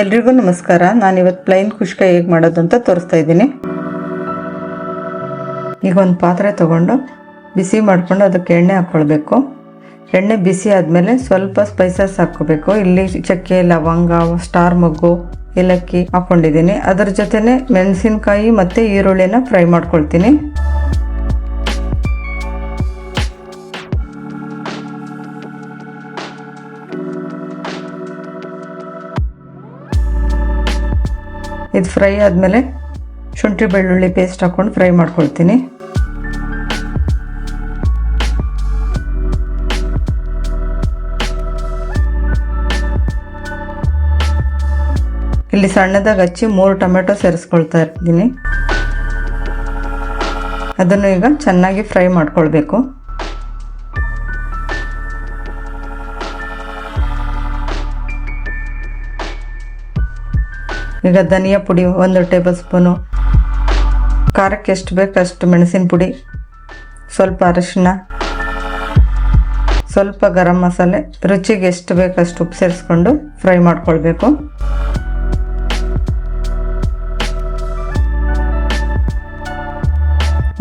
ಎಲ್ರಿಗೂ ನಮಸ್ಕಾರ. ನಾನು ಇವತ್ತು ಪ್ಲೈನ್ ಕುಷ್ಕ ಹೇಗೆ ಮಾಡೋದು ಅಂತ ತೋರಿಸ್ತಾ ಇದ್ದೀನಿ. ಈಗ ಒಂದು ಪಾತ್ರೆ ತಗೊಂಡು ಬಿಸಿ ಮಾಡಿಕೊಂಡು ಅದಕ್ಕೆ ಎಣ್ಣೆ ಹಾಕ್ಕೊಳ್ಬೇಕು ಎಣ್ಣೆ ಬಿಸಿ ಆದಮೇಲೆ ಸ್ವಲ್ಪ ಸ್ಪೈಸಸ್ ಹಾಕ್ಕೋಬೇಕು. ಇಲ್ಲಿ ಚಕ್ಕೆ, ಲವಂಗ ಸ್ಟಾರ್ ಮಗ್ಗು, ಏಲಕ್ಕಿ ಹಾಕ್ಕೊಂಡಿದ್ದೀನಿ ಅದರ ಜೊತೆನೆ ಮೆಣಸಿನಕಾಯಿ ಮತ್ತು ಈರುಳ್ಳಿನ ಫ್ರೈ ಮಾಡ್ಕೊಳ್ತೀನಿ. ಇದು ಫ್ರೈ ಆದಮೇಲೆ ಶುಂಠಿ ಬೆಳ್ಳುಳ್ಳಿ ಪೇಸ್ಟ್ ಹಾಕ್ಕೊಂಡು ಫ್ರೈ ಮಾಡ್ಕೊಳ್ತೀನಿ. ಇಲ್ಲಿ ಸಣ್ಣದಾಗಿ ಹಚ್ಚಿ ಮೂರು ಟೊಮೆಟೊ ಸೇರಿಸ್ಕೊಳ್ತಾ ಇರ್ತೀನಿ. ಅದನ್ನು ಈಗ ಚೆನ್ನಾಗಿ ಫ್ರೈ ಮಾಡ್ಕೊಳ್ಬೇಕು. ಈಗ ಧನಿಯಾ ಪುಡಿ ಒಂದು ಟೇಬಲ್ ಸ್ಪೂನು. ಖಾರಕ್ಕೆ ಎಷ್ಟು ಬೇಕು ಅಷ್ಟು ಮೆಣಸಿನ ಪುಡಿ. ಸ್ವಲ್ಪ ಅರಶಿನ. ಸ್ವಲ್ಪ ಗರಂ ಮಸಾಲೆ. ರುಚಿಗೆ ಎಷ್ಟು ಬೇಕು ಅಷ್ಟು ಉಪ್ಪು ಸೇರಿಸ್ಕೊಂಡು ಫ್ರೈ ಮಾಡ್ಕೊಳ್ಬೇಕು.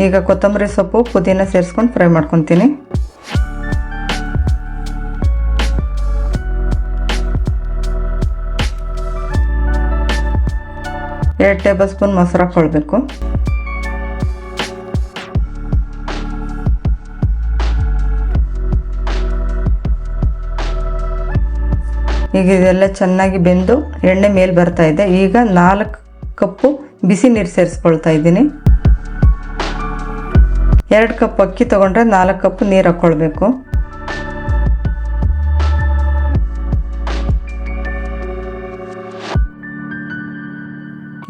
ಈಗ ಕೊತ್ತಂಬರಿ ಸೊಪ್ಪು ಪುದೀನ ಸೇರಿಸ್ಕೊಂಡು ಫ್ರೈ ಮಾಡ್ಕೊತೀನಿ. ಎರಡು ಟೇಬಲ್ ಸ್ಪೂನ್ ಮೊಸರು ಹಾಕ್ಕೊಳ್ಬೇಕು. ಈಗ ಇದೆಲ್ಲ ಚೆನ್ನಾಗಿ ಬೆಂದು ಎಣ್ಣೆ ಮೇಲೆ ಬರ್ತಾ ಇದೆ. ಈಗ ನಾಲ್ಕು ಕಪ್ಪು ಬಿಸಿ ನೀರು ಸೇರಿಸ್ಕೊಳ್ತಾ ಇದ್ದೀನಿ. ಎರಡು ಕಪ್ ಅಕ್ಕಿ ತೊಗೊಂಡ್ರೆ ನಾಲ್ಕು ಕಪ್ ನೀರು ಹಾಕ್ಕೊಳ್ಬೇಕು.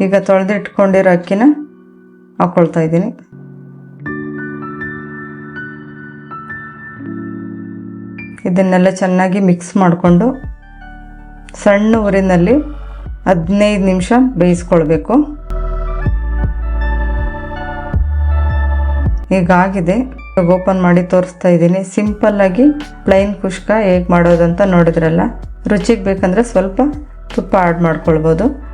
ಈಗ ತೊಳೆದಿಟ್ಕೊಂಡಿರೋ ಅಕ್ಕಿನ ಹಾಕ್ಕೊಳ್ತಾ ಇದ್ದೀನಿ. ಇದನ್ನೆಲ್ಲ ಚೆನ್ನಾಗಿ ಮಿಕ್ಸ್ ಮಾಡಿಕೊಂಡು ಸಣ್ಣ ಊರಿನಲ್ಲಿ ಹದಿನೈದು ನಿಮಿಷ ಬೇಯಿಸ್ಕೊಳ್ಬೇಕು. ಈಗ ಆಗಿದೆ. ಇವಾಗ ಓಪನ್ ಮಾಡಿ ತೋರಿಸ್ತಾ ಇದ್ದೀನಿ. ಸಿಂಪಲ್ಲಾಗಿ ಪ್ಲೈನ್ ಕುಷ್ಕ ಹೇಗೆ ಮಾಡೋದಂತ ನೋಡಿದ್ರಲ್ಲ? ರುಚಿಗೆ ಬೇಕಂದರೆ ಸ್ವಲ್ಪ ತುಪ್ಪ ಆ್ಯಡ್ ಮಾಡ್ಕೊಳ್ಬೋದು.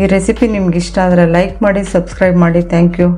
ಈ ರೆಸಿಪಿ ನಿಮ್ಗೆ ಇಷ್ಟ ಆದರೆ ಲೈಕ್ ಮಾಡಿ ಸಬ್ಸ್ಕ್ರೈಬ್ ಮಾಡಿ. Thank you